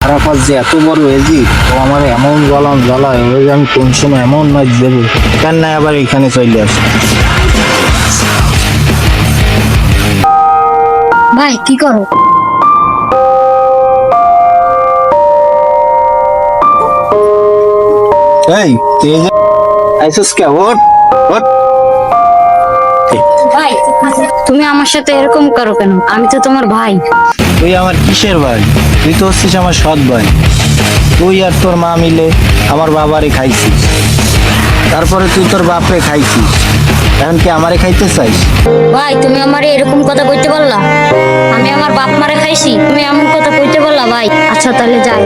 আরাফাত যে এত বড় এজি ও আমার এমন জ্বালান জ্বালায় ওই আমি কোন সময় এমন মাছ দেবো? কেন না আবার এখানে চলে আসে। ভাই কি করো? এই যে আইসস কে? ওট ওট ভাই তুমি আমার সাথে এরকম করো কেন? আমি তো তোমার ভাই। তুই আমার কিসের ভাই? তুই তো হচ্ছিস আমার সৎ ভাই। তুই আর তোর মা মিলে আমার বাবারে খাইছিস। তারপরে তুই তোর বাপরে খাইছিস। এখন কি আমারে খাইতে চাইস? ভাই, তুমি আমার এরকম কথা বলতে পারলা? আমি আমার বাপ মারে খাইছি, তুমি এমন কথা কইতে পারলা, ভাই? আচ্ছা তাহলে যাই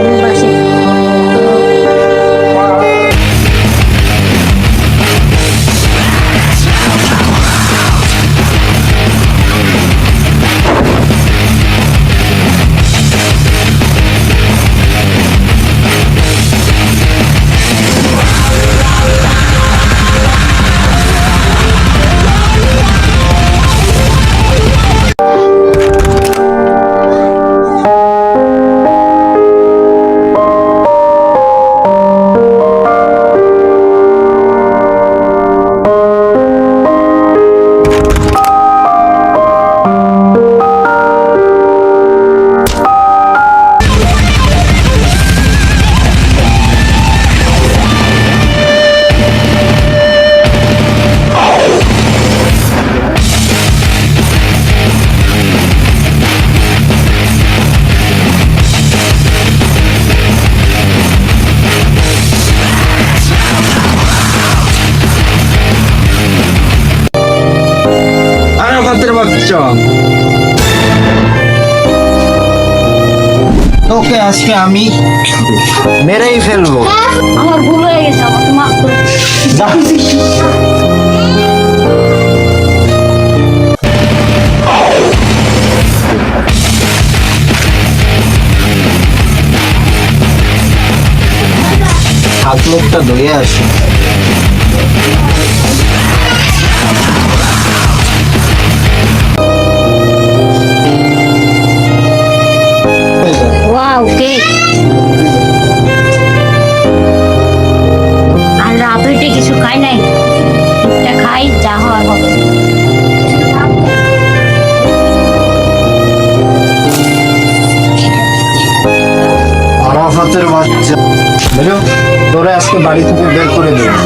আরাফাতের বাচ্চা তোকে আজকে আমি মেরেই ফেলব। আমার ভুল হয়ে গেছে আমাকে মাফ করে হাত মুখটা ধুয়ে আসি। কেক আর রাত কিছু খাই নাই? এটা খাই যা হওয়ার হবে। আরাফাতের বাচ্চা। বুঝলো তোরে আজকে বাড়ি থেকে বের করে দেবো।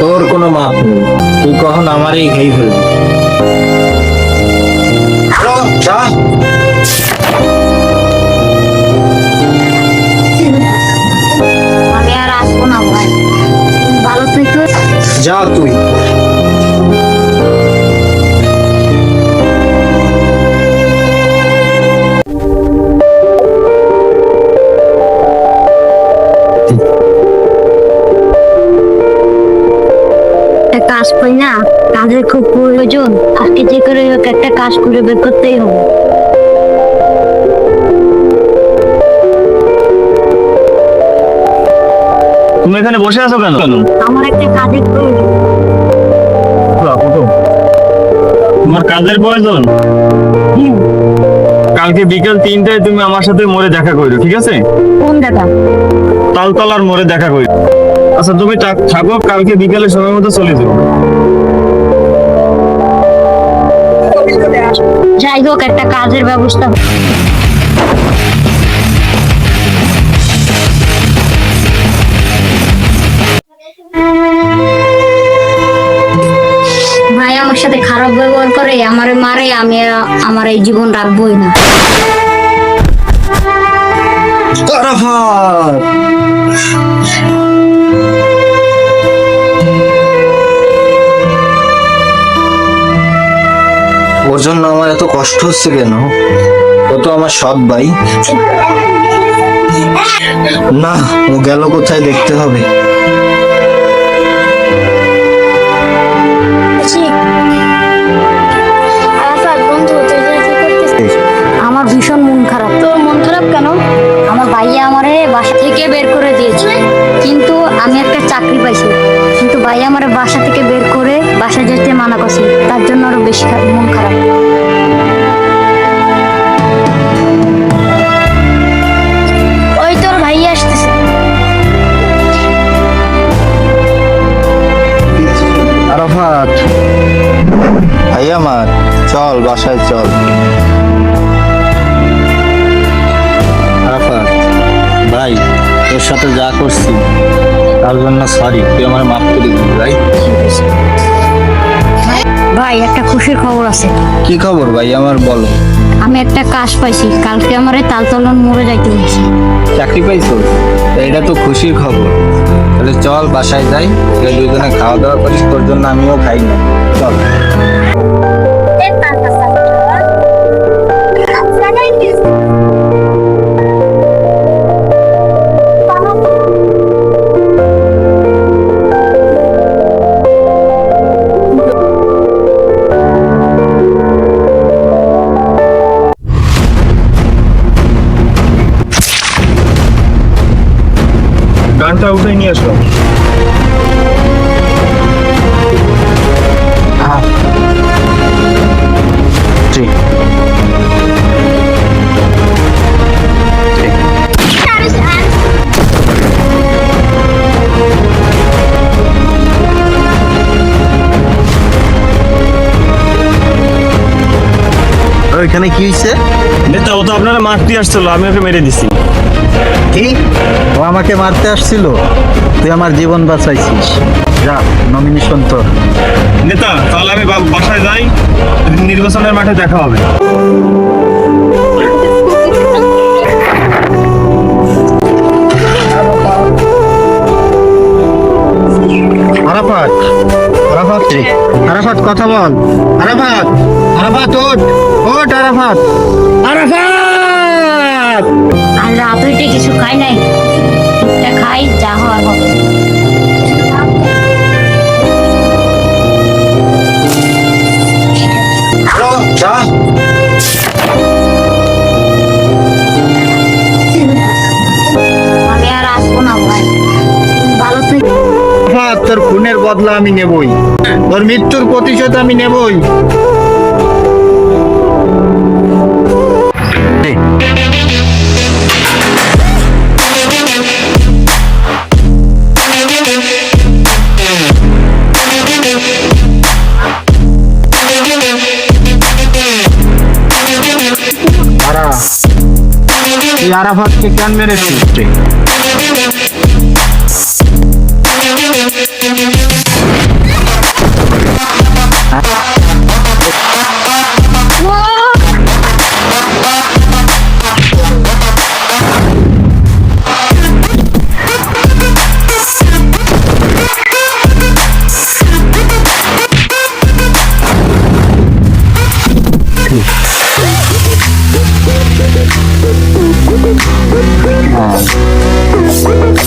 তোর কোনো মাপ নেই। তুই কখন আমারই খেয়ে ফেলবি কাজ করে বের করতেই হবে। তুমি এখানে বসে আছো কেন? আমার একটা কাজের প্রয়োজন। তোমার কাজের প্রয়োজন? কালকে বিকেল তিনটায় তুমি আমার সাথে মোড়ে দেখা করো ঠিক আছে? কোন দেখা? তালতলার মোড়ে দেখা করো আচ্ছা তুমি থাক- থাকো কালকে বিকেলে সময় মতো চলে যাও। যাই হোক, একটা কাজের ব্যবস্থা ভাই, আমার সাথে খারাপ ব্যবহার করে, আমারে মারে, আমি আমার এই জীবন রাখবোই না। আরাফাত জন্য আমার এত কষ্ট হচ্ছে কেন? ও তো আমার সব ভাই। না, ও গেল কোথায় দেখতে হবে। বাসায় চল। আরাফাত ভাই তোর সাথে যা করছি তার জন্য সরি তুই আমার মাফ করে দিবি ভাই। ভাই একটা খুশির খবর আছে। কি খবর ভাই? আমার বলো। আমি একটা কাজ পাইছি কালকে আমার এই তালতলন মরে যাইতে হয়েছে। চাকরি পাইছো? এটা তো খুশির খবর। তাহলে চল বাসায় যাই। দুজনে খাওয়া দাওয়া করিস তোর জন্য আমিও খাই না। চল। গানটা উঠে নিয়ে আসো ওইখানে কি হয়েছে নেতা ও তো আপনারা মারতে আসছিল আমি ওকে মেরে দিছি। কি? ও আমাকে মারতে আসছিল। তুই আমার জীবন বাঁচাইছিস। যা নমিনেশন তোর। নেতা তাহলে আমি বাসায় যাই। নির্বাচনের মাঠে দেখা হবে। আরাফাত আরাফাত রে আরাফাত কথা বল। আরাফাত আরাফাত ওঠ। ওঠ আরাফাত। আরাফাত! আর রাত্রিতে কিছু খাই নাই। খাই যা হওয়ার হবে। হ্যালো যা। আমি আর আসব না ভাই। ভালো থেকে। আরাফাত তোর খুনের বদলা আমি নেবই। তোর মৃত্যুর প্রতিশোধ আমি নেবই। আরাফাতকে কেন মেরেছিস Aa.